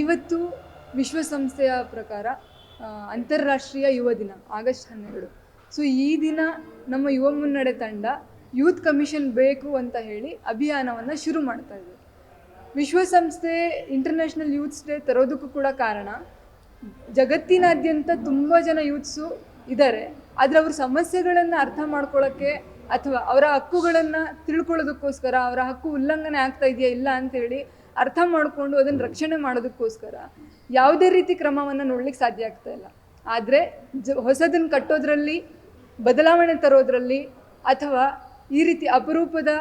ಇವತ್ತು ವಿಶ್ವಸಂಸ್ಥೆಯ ಪ್ರಕಾರ ಅಂತಾರಾಷ್ಟ್ರೀಯ ಯುವ ದಿನ, ಆಗಸ್ಟ್ ಹನ್ನೆರಡು. ಸೊ ಈ ದಿನ ನಮ್ಮ ಯುವ ಮುನ್ನಡೆ ತಂಡ ಯೂತ್ ಕಮಿಷನ್ ಬೇಕು ಅಂತ ಹೇಳಿ ಅಭಿಯಾನವನ್ನು ಶುರು ಮಾಡ್ತಾ ಇದೆ. ವಿಶ್ವಸಂಸ್ಥೆ ಇಂಟರ್ನ್ಯಾಷನಲ್ ಯೂತ್ಸ್ ಡೇ ತರೋದಕ್ಕೂ ಕೂಡ ಕಾರಣ, ಜಗತ್ತಿನಾದ್ಯಂತ ತುಂಬ ಜನ ಯೂತ್ಸು ಇದ್ದಾರೆ ಆದರೆ ಅವ್ರ ಸಮಸ್ಯೆಗಳನ್ನು ಅರ್ಥ ಮಾಡ್ಕೊಳ್ಳೋಕ್ಕೆ ಅಥವಾ ಅವರ ಹಕ್ಕುಗಳನ್ನು ತಿಳ್ಕೊಳ್ಳೋದಕ್ಕೋಸ್ಕರ, ಅವರ ಹಕ್ಕು ಉಲ್ಲಂಘನೆ ಆಗ್ತಾ ಇದೆಯಾ ಇಲ್ಲ ಅಂತೇಳಿ ಅರ್ಥ ಮಾಡಿಕೊಂಡು ಅದನ್ನು ರಕ್ಷಣೆ ಮಾಡೋದಕ್ಕೋಸ್ಕರ ಯಾವುದೇ ರೀತಿ ಕ್ರಮವನ್ನು ನೋಡ್ಲಿಕ್ಕೆ ಸಾಧ್ಯ ಆಗ್ತಾ ಇಲ್ಲ. ಆದರೆ ಜ ಹೊಸದನ್ನು ಕಟ್ಟೋದ್ರಲ್ಲಿ, ಬದಲಾವಣೆ ತರೋದ್ರಲ್ಲಿ ಅಥವಾ ಈ ರೀತಿ ಅಪರೂಪದ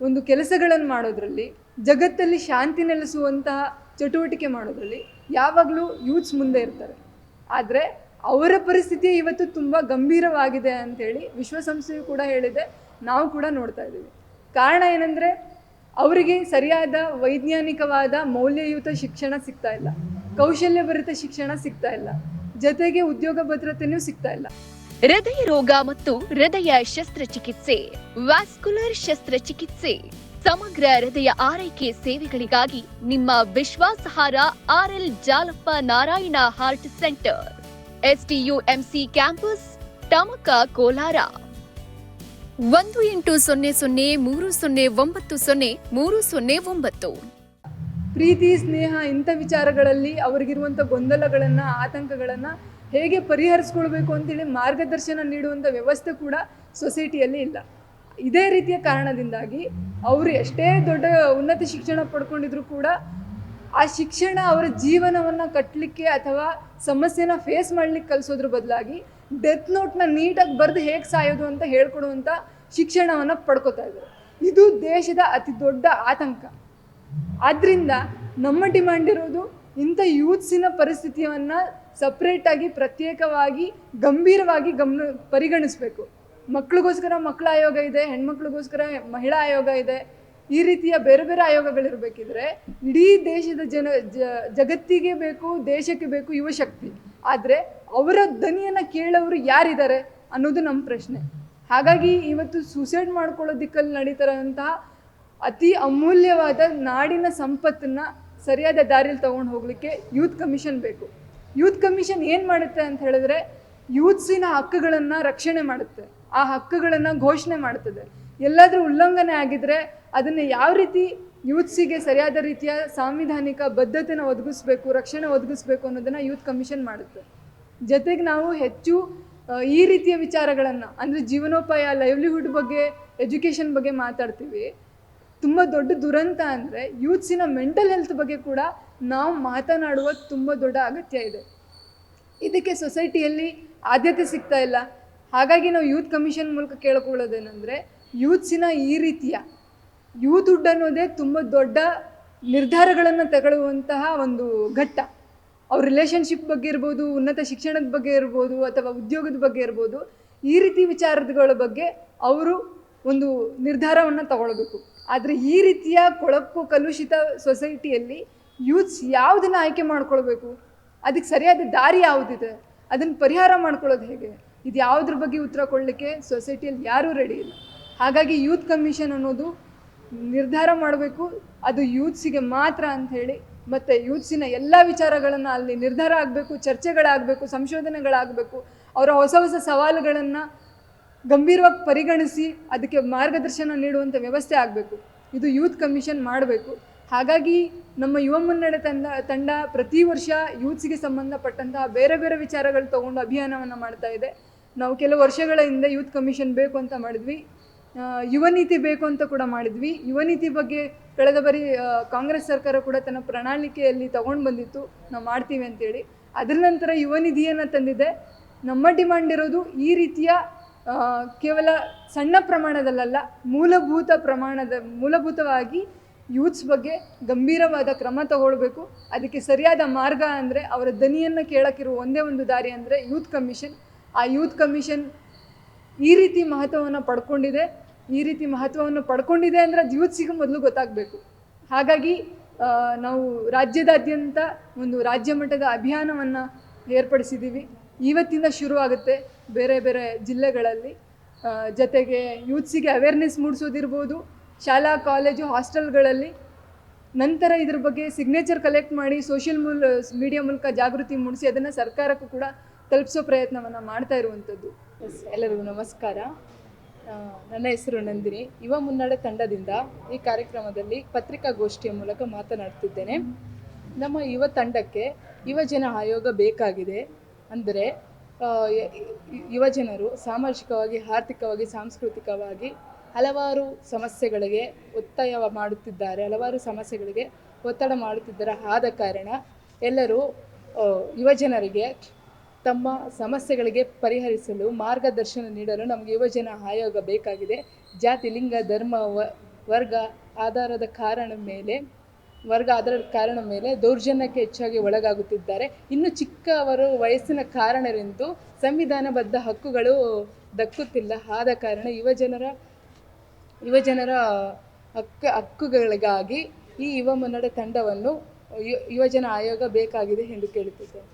ಒಂದು ಕೆಲಸಗಳನ್ನು ಮಾಡೋದ್ರಲ್ಲಿ, ಜಗತ್ತಲ್ಲಿ ಶಾಂತಿ ನೆಲೆಸುವಂತಹ ಚಟುವಟಿಕೆ ಮಾಡೋದ್ರಲ್ಲಿ ಯಾವಾಗಲೂ ಯೂತ್ಸ್ ಮುಂದೆ ಇರ್ತಾರೆ. ಆದರೆ ಅವರ ಪರಿಸ್ಥಿತಿ ಇವತ್ತು ತುಂಬ ಗಂಭೀರವಾಗಿದೆ ಅಂಥೇಳಿ ವಿಶ್ವಸಂಸ್ಥೆಯು ಕೂಡ ಹೇಳಿದೆ. ನಾವು ಕೂಡ ನೋಡ್ತಾ ಇದ್ದೀವಿ. ಕಾರಣ ಏನಂದರೆ ಅವರಿಗೆ ಸರಿಯಾದ ವೈಜ್ಞಾನಿಕವಾದ ಮೌಲ್ಯಯುತ ಶಿಕ್ಷಣ ಸಿಗ್ತಾ ಇಲ್ಲ. ಕೌಶಲ್ಯಭರಿತ ಶಿಕ್ಷಣ ಸಿಗ್ತಾ ಇಲ್ಲ. ಜೊತೆಗೆ ಉದ್ಯೋಗ ಭದ್ರತೆಯೂ ಸಿಗ್ತಾ ಇಲ್ಲ. ಹೃದಯ ರೋಗ ಮತ್ತು ಹೃದಯ ಶಸ್ತ್ರಚಿಕಿತ್ಸೆ, ವ್ಯಾಸ್ಕುಲರ್ ಶಸ್ತ್ರಚಿಕಿತ್ಸೆ, ಸಮಗ್ರ ಹೃದಯ ಆರೈಕೆ ಸೇವೆಗಳಿಗಾಗಿ ನಿಮ್ಮ ವಿಶ್ವಾಸಹಾರ R L Jalappa Narayana heart centre STUMC campus Tamaka Kolar. ಒಂದು ಎಂಟು ಸೊನ್ನೆ ಸೊನ್ನೆ ಮೂರು ಸೊನ್ನೆ ಒಂಬತ್ತು ಸೊನ್ನೆ ಮೂರು ಸೊನ್ನೆ ಒಂಬತ್ತು. ಪ್ರೀತಿ, ಸ್ನೇಹ ಇಂಥ ವಿಚಾರಗಳಲ್ಲಿ ಅವರಿಗಿರುವಂಥ ಗೊಂದಲಗಳನ್ನು, ಆತಂಕಗಳನ್ನು ಹೇಗೆ ಪರಿಹರಿಸ್ಕೊಳ್ಬೇಕು ಅಂತೇಳಿ ಮಾರ್ಗದರ್ಶನ ನೀಡುವಂಥ ವ್ಯವಸ್ಥೆ ಕೂಡ ಸೊಸೈಟಿಯಲ್ಲಿ ಇಲ್ಲ. ಇದೇ ರೀತಿಯ ಕಾರಣದಿಂದಾಗಿ ಅವರು ಎಷ್ಟೇ ದೊಡ್ಡ ಉನ್ನತ ಶಿಕ್ಷಣ ಪಡ್ಕೊಂಡಿದ್ರು ಕೂಡ ಆ ಶಿಕ್ಷಣ ಅವರ ಜೀವನವನ್ನು ಕಟ್ಟಲಿಕ್ಕೆ ಅಥವಾ ಸಮಸ್ಯೆನ ಫೇಸ್ ಮಾಡಲಿಕ್ಕೆ ಕಲಿಸೋದ್ರ ಬದಲಾಗಿ ಡೆತ್ ನೋಟ್ನ ನೀಟಾಗಿ ಬರೆದು ಹೇಗೆ ಸಾಯೋದು ಅಂತ ಹೇಳ್ಕೊಡುವಂಥ ಶಿಕ್ಷಣವನ್ನು ಪಡ್ಕೋತಾ ಇದ್ದಾರೆ. ಇದು ದೇಶದ ಅತಿ ದೊಡ್ಡ ಆತಂಕ. ಆದ್ದರಿಂದ ನಮ್ಮ ಡಿಮ್ಯಾಂಡ್ ಇರೋದು ಇಂಥ ಯೂತ್ಸಿನ ಪರಿಸ್ಥಿತಿಯನ್ನು ಸಪ್ರೇಟಾಗಿ ಪ್ರತ್ಯೇಕವಾಗಿ ಗಂಭೀರವಾಗಿ ಗಮನ ಪರಿಗಣಿಸಬೇಕು. ಮಕ್ಕಳಿಗೋಸ್ಕರ ಮಕ್ಕಳ ಆಯೋಗ ಇದೆ, ಹೆಣ್ಮಕ್ಳಿಗೋಸ್ಕರ ಮಹಿಳಾ ಆಯೋಗ ಇದೆ ಈ ರೀತಿಯ ಬೇರೆ ಬೇರೆ ಆಯೋಗಗಳಿರಬೇಕಿದ್ರೆ ಇಡೀ ದೇಶದ ಜನ ಜಗತ್ತಿಗೆ ಬೇಕು, ದೇಶಕ್ಕೆ ಬೇಕು ಯುವ ಶಕ್ತಿ. ಆದರೆ ಅವರ ಧ್ವನಿಯನ್ನು ಕೇಳೋರು ಯಾರಿದ್ದಾರೆ ಅನ್ನೋದು ನಮ್ಮ ಪ್ರಶ್ನೆ. ಹಾಗಾಗಿ ಇವತ್ತು ಸೂಸೈಡ್ ಮಾಡ್ಕೊಳ್ಳೋ ದಿಕ್ಕಲ್ಲಿ ನಡೀತಾರಂತಹ ಅತಿ ಅಮೂಲ್ಯವಾದ ನಾಡಿನ ಸಂಪತ್ತನ್ನು ಸರಿಯಾದ ದಾರಿಯಲ್ಲಿ ತೊಗೊಂಡು ಹೋಗಲಿಕ್ಕೆ ಯೂತ್ ಕಮಿಷನ್ ಬೇಕು. ಯೂತ್ ಕಮಿಷನ್ ಏನು ಮಾಡುತ್ತೆ ಅಂತ ಹೇಳಿದ್ರೆ, ಯೂತ್ಸಿನ ಹಕ್ಕುಗಳನ್ನು ರಕ್ಷಣೆ ಮಾಡುತ್ತೆ. ಆ ಹಕ್ಕುಗಳನ್ನು ಘೋಷಣೆ ಮಾಡುತ್ತದೆ. ಎಲ್ಲಾದರೂ ಉಲ್ಲಂಘನೆ ಆಗಿದ್ರೆ ಅದನ್ನು ಯಾವ ರೀತಿ ಯೂತ್ಸಿಗೆ ಸರಿಯಾದ ರೀತಿಯ ಸಾಂವಿಧಾನಿಕ ಬದ್ಧತೆನ ಒದಗಿಸ್ಬೇಕು, ರಕ್ಷಣೆ ಒದಗಿಸ್ಬೇಕು ಅನ್ನೋದನ್ನು ಯೂತ್ ಕಮಿಷನ್ ಮಾಡುತ್ತೆ. ಜೊತೆಗೆ ನಾವು ಹೆಚ್ಚು ಈ ರೀತಿಯ ವಿಚಾರಗಳನ್ನು, ಅಂದರೆ ಜೀವನೋಪಾಯ ಲೈವ್ಲಿಹುಡ್ ಬಗ್ಗೆ ಎಜುಕೇಷನ್ ಬಗ್ಗೆ ಮಾತಾಡ್ತೀವಿ. ತುಂಬ ದೊಡ್ಡ ದುರಂತ ಅಂದರೆ ಯೂತ್ಸಿನ ಮೆಂಟಲ್ ಹೆಲ್ತ್ ಬಗ್ಗೆ ಕೂಡ ನಾವು ಮಾತನಾಡುವ ತುಂಬ ದೊಡ್ಡ ಅಗತ್ಯ ಇದೆ. ಇದಕ್ಕೆ ಸೊಸೈಟಿಯಲ್ಲಿ ಆದ್ಯತೆ ಸಿಗ್ತಾ ಇಲ್ಲ. ಹಾಗಾಗಿ ನಾವು ಯೂತ್ ಕಮಿಷನ್ ಮೂಲಕ ಕೇಳ್ಕೊಳ್ಳೋದೇನೆಂದರೆ ಯೂತ್ಸಿನ ಈ ರೀತಿಯ. ಯೂತ್ಹುಡ್ ಅನ್ನೋದೇ ತುಂಬ ದೊಡ್ಡ ನಿರ್ಧಾರಗಳನ್ನು ತಗೊಳ್ಳುವಂತಹ ಒಂದು ಘಟ್ಟ. ಅವ್ರ ರಿಲೇಷನ್ಶಿಪ್ ಬಗ್ಗೆ ಇರ್ಬೋದು, ಉನ್ನತ ಶಿಕ್ಷಣದ ಬಗ್ಗೆ ಇರ್ಬೋದು, ಅಥವಾ ಉದ್ಯೋಗದ ಬಗ್ಗೆ ಇರ್ಬೋದು, ಈ ರೀತಿ ವಿಚಾರಗಳ ಬಗ್ಗೆ ಅವರು ಒಂದು ನಿರ್ಧಾರವನ್ನು ತಗೊಳ್ಬೇಕು. ಆದರೆ ಈ ರೀತಿಯ ಕೊಳಕು ಕಲುಷಿತ ಸೊಸೈಟಿಯಲ್ಲಿ ಯೂತ್ಸ್ ಯಾವುದನ್ನು ಆಯ್ಕೆ ಮಾಡ್ಕೊಳ್ಬೇಕು? ಅದಕ್ಕೆ ಸರಿಯಾದ ದಾರಿ ಯಾವುದಿದೆ? ಅದನ್ನು ಪರಿಹಾರ ಮಾಡ್ಕೊಳ್ಳೋದು ಹೇಗೆ? ಇದು ಯಾವುದ್ರ ಬಗ್ಗೆ ಉತ್ತರ ಕೊಡಲಿಕ್ಕೆ ಸೊಸೈಟಿಯಲ್ಲಿ ಯಾರೂ ರೆಡಿ ಇಲ್ಲ. ಹಾಗಾಗಿ ಯೂತ್ ಕಮಿಷನ್ ಅನ್ನೋದು ನಿರ್ಧಾರ ಮಾಡಬೇಕು. ಅದು ಯೂತ್ಸಿಗೆ ಮಾತ್ರ ಅಂತ ಹೇಳಿ, ಮತ್ತು ಯೂತ್ಸಿನ ಎಲ್ಲ ವಿಚಾರಗಳನ್ನು ಅಲ್ಲಿ ನಿರ್ಧಾರ ಆಗಬೇಕು, ಚರ್ಚೆಗಳಾಗಬೇಕು, ಸಂಶೋಧನೆಗಳಾಗಬೇಕು, ಅವರ ಹೊಸ ಹೊಸ ಸವಾಲುಗಳನ್ನು ಗಂಭೀರವಾಗಿ ಪರಿಗಣಿಸಿ ಅದಕ್ಕೆ ಮಾರ್ಗದರ್ಶನ ನೀಡುವಂಥ ವ್ಯವಸ್ಥೆ ಆಗಬೇಕು. ಇದು ಯೂತ್ ಕಮಿಷನ್ ಮಾಡಬೇಕು. ಹಾಗಾಗಿ ನಮ್ಮ ಯುವ ಮುನ್ನಡೆ ತಂಡ ತಂಡ ಪ್ರತಿ ವರ್ಷ ಯೂತ್ಸಿಗೆ ಸಂಬಂಧಪಟ್ಟಂತಹ ಬೇರೆ ಬೇರೆ ವಿಚಾರಗಳು ತಗೊಂಡು ಅಭಿಯಾನವನ್ನು ಮಾಡ್ತಾ ಇದೆ. ನಾವು ಕೆಲವು ವರ್ಷಗಳ ಹಿಂದೆ ಯೂತ್ ಕಮಿಷನ್ ಬೇಕು ಅಂತ ಮಾಡಿದ್ವಿ. ಯುವ ನೀತಿ ಬೇಕು ಅಂತ ಕೂಡ ಮಾಡಿದ್ವಿ. ಯುವ ನೀತಿ ಬಗ್ಗೆ ಕಳೆದ ಬಾರಿ ಕಾಂಗ್ರೆಸ್ ಸರ್ಕಾರ ಕೂಡ ತನ್ನ ಪ್ರಣಾಳಿಕೆಯಲ್ಲಿ ತಗೊಂಡು ಬಂದಿತ್ತು. ನಾವು ಮಾಡ್ತೀವಿ ಅಂತೇಳಿ. ಅದರ ನಂತರ ಯುವ ನಿಧಿಯನ್ನು ತಂದಿದೆ. ನಮ್ಮ ಡಿಮ್ಯಾಂಡ್ ಇರೋದು ಈ ರೀತಿಯ ಕೇವಲ ಸಣ್ಣ ಪ್ರಮಾಣದಲ್ಲ ಮೂಲಭೂತ ಪ್ರಮಾಣದ, ಮೂಲಭೂತವಾಗಿ ಯೂತ್ಸ್ ಬಗ್ಗೆ ಗಂಭೀರವಾದ ಕ್ರಮ ತಗೊಳ್ಬೇಕು. ಅದಕ್ಕೆ ಸರಿಯಾದ ಮಾರ್ಗ ಅಂದರೆ ಅವರ ದನಿಯನ್ನು ಕೇಳಕ್ಕಿರುವ ಒಂದೇ ಒಂದು ದಾರಿ ಅಂದರೆ ಯೂತ್ ಕಮಿಷನ್. ಆ ಯೂತ್ ಕಮಿಷನ್ ಈ ರೀತಿ ಮಹತ್ವವನ್ನು ಪಡ್ಕೊಂಡಿದೆ, ಈ ರೀತಿ ಮಹತ್ವವನ್ನು ಪಡ್ಕೊಂಡಿದೆ ಅಂದರೆ ಅದು ಯೂತ್ಸಿಗೆ ಮೊದಲು ಗೊತ್ತಾಗಬೇಕು. ಹಾಗಾಗಿ ನಾವು ರಾಜ್ಯದಾದ್ಯಂತ ಒಂದು ರಾಜ್ಯ ಮಟ್ಟದ ಅಭಿಯಾನವನ್ನು ಏರ್ಪಡಿಸಿದ್ದೀವಿ ಇವತ್ತಿಂದ ಶುರುವಾಗುತ್ತೆ ಬೇರೆ ಬೇರೆ ಜಿಲ್ಲೆಗಳಲ್ಲಿ. ಜೊತೆಗೆ ಯೂತ್ಸಿಗೆ ಅವೇರ್ನೆಸ್ ಮೂಡಿಸೋದಿರ್ಬೋದು, ಶಾಲಾ, ಕಾಲೇಜು, ಹಾಸ್ಟೆಲ್ಗಳಲ್ಲಿ. ನಂತರ ಇದ್ರ ಬಗ್ಗೆ ಸಿಗ್ನೇಚರ್ ಕಲೆಕ್ಟ್ ಮಾಡಿ ಸೋಷಿಯಲ್ ಮೂಲ ಮೀಡಿಯಾ ಮೂಲಕ ಜಾಗೃತಿ ಮೂಡಿಸಿ, ಅದನ್ನು ಸರ್ಕಾರಕ್ಕೂ ಕೂಡ ತಲುಪಿಸೋ ಪ್ರಯತ್ನವನ್ನು ಮಾಡ್ತಾ ಇರುವಂಥದ್ದು. ಎಲ್ಲರಿಗೂ ನಮಸ್ಕಾರ. ನನ್ನ ಹೆಸರು ನಂದಿನಿ. ಯುವ ಮುನ್ನಡೆ ತಂಡದಿಂದ ಈ ಕಾರ್ಯಕ್ರಮದಲ್ಲಿ ಪತ್ರಿಕಾಗೋಷ್ಠಿಯ ಮೂಲಕ ಮಾತನಾಡ್ತಿದ್ದೇನೆ. ನಮ್ಮ ಯುವ ತಂಡಕ್ಕೆ ಯುವಜನ ಆಯೋಗ ಬೇಕಾಗಿದೆ. ಅಂದರೆ ಯುವಜನರು ಸಾಮಾಜಿಕವಾಗಿ, ಆರ್ಥಿಕವಾಗಿ, ಸಾಂಸ್ಕೃತಿಕವಾಗಿ ಹಲವಾರು ಸಮಸ್ಯೆಗಳಿಗೆ ಒತ್ತಾಯ ಮಾಡುತ್ತಿದ್ದಾರೆ, ಹಲವಾರು ಸಮಸ್ಯೆಗಳಿಗೆ ಒತ್ತಡ ಮಾಡುತ್ತಿದ್ದಾರೆ. ಆದ ಕಾರಣ ಎಲ್ಲರೂ ಯುವಜನರಿಗೆ ತಮ್ಮ ಸಮಸ್ಯೆಗಳಿಗೆ ಪರಿಹರಿಸಲು ಮಾರ್ಗದರ್ಶನ ನೀಡಲು ನಮಗೆ ಯುವಜನ ಆಯೋಗ ಬೇಕಾಗಿದೆ. ಜಾತಿ, ಲಿಂಗ, ಧರ್ಮ ವರ್ಗ ಆಧಾರದ ಕಾರಣ ಮೇಲೆ, ವರ್ಗ ಆಧಾರದ ಕಾರಣ ಮೇಲೆ ದೌರ್ಜನ್ಯಕ್ಕೆ ಹೆಚ್ಚಾಗಿ ಒಳಗಾಗುತ್ತಿದ್ದಾರೆ. ಇನ್ನು ಚಿಕ್ಕವರು ವಯಸ್ಸಿನ ಕಾರಣರೆಂದು ಸಂವಿಧಾನಬದ್ಧ ಹಕ್ಕುಗಳು ದಕ್ಕುತ್ತಿಲ್ಲ. ಆದ ಕಾರಣ ಯುವಜನರ ಯುವಜನರ ಹಕ್ಕು, ಹಕ್ಕುಗಳಿಗಾಗಿ ಈ ಯುವ ಮುನ್ನಡೆ ತಂಡವನ್ನು ಯುವಜನ ಆಯೋಗ ಬೇಕಾಗಿದೆ ಎಂದು ಕೇಳುತ್ತಿದ್ದೇನೆ.